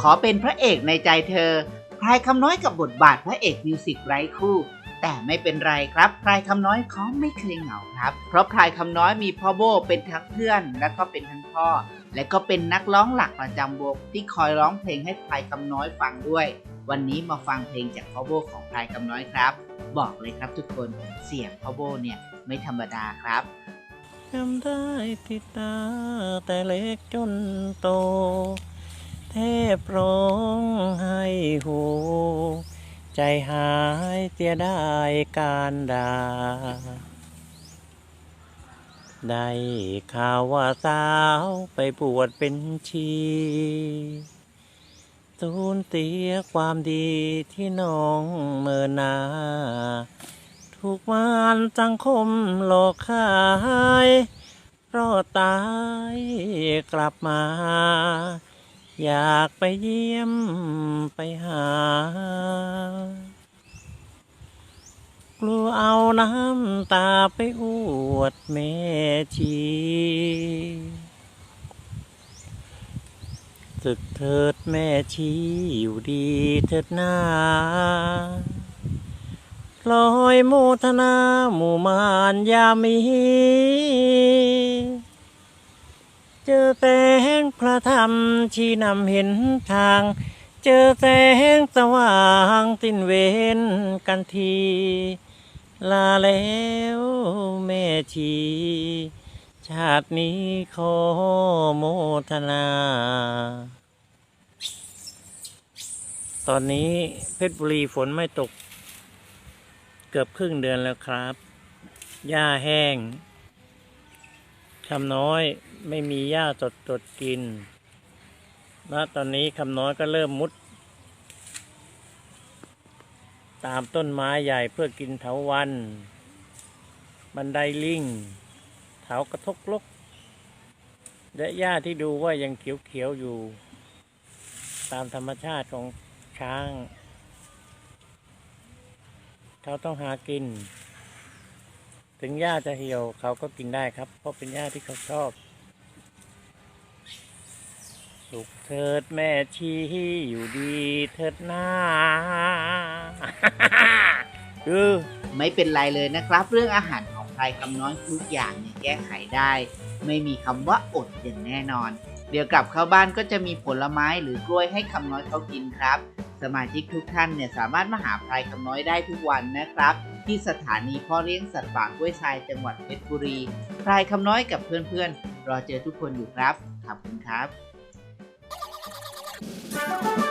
ขอเป็นพระเอกในใจเธอพลายคำน้อยกับบทบาทพระเอกมิวสิกไร้คู่ แต่ไม่เป็นไรครับพลายคำน้อยเขาไม่เคยเหงาครับ เพราะพลายคำน้อยมีพ่อโบเป็นทั้งเพื่อน และก็เป็นทั้งพ่อ และก็เป็นนักร้องหลักประจำวงที่คอยร้องเพลงให้พลายคำน้อยฟังด้วย วันนี้มาฟังเพลงจากพ่อโบของพลายคำน้อยครับ บอกเลยครับทุกคนเสียงพ่อโบเนี่ยไม่ธรรมดาครับจำได้ติดตาแต่เล็กจนโต แทบร้องไห้โหใจหายเสียได้การดาได้ข่าวว่าสาวไปบวชเป็นชีสูญเสียความดีที่น้องเมินนา ถูกมารสังคมหลอกขายรอดตายกลับมา อยากไปเยี่ยมไปหา กลัวเอาน้ำตาไปอวดแม่ชีศึกเถิดแม่ชีอยู่ดีเถิดหน้าลอยโมทนาหมู่มานยามี เจอแสง พระธรรมชี้นำเห็นทาง เจอแสงสว่างสิ้นเวนกันที ลาแล้วแม่ชี ชาตินี้ขอโมทนา ตอนนี้เพชรบุรีฝนไม่ตก เกือบครึ่งเดือนแล้วครับ หญ้าแห้ง คำน้อยไม่มีหญ้าสดสดกินณตอนนี้คำน้อยก็เริ่มมุด ตามต้นไม้ใหญ่เพื่อกินเถาวัน บันไดลิงเถากระทกลก และหญ้าที่ดูว่ายังเขียวๆอยู่ ตามธรรมชาติของช้าง เขาต้องหากิน ถึงหญ้าจะเหี่ยวเขาก็กินได้ครับ เพราะเป็นหญ้าที่เขาชอบ สุขเถิดแม่ชีอยู่ดีเถิดหน้าคือไม่เป็นไรเลยนะครับ เรื่องอาหารของพลายคำน้อยทุกอย่างเนี่ยแก้ไขได้ ไม่มีคำว่าอดอย่างแน่นอน เดี๋ยวกลับเข้าบ้านก็จะมีผลไม้หรือกล้วยให้คำน้อยเขากินครับ สมาชิกทุกท่านเนี่ยสามารถมาหาพลายคำน้อยได้ทุกวันนะครับที่สถานีพ่อเลี้ยงสัตว์ป่ากล้วยชายจังหวัดเพชรบุรีพลายคำน้อยกับเพื่อนๆ รอเจอทุกคนอยู่ครับ ขอบคุณครับ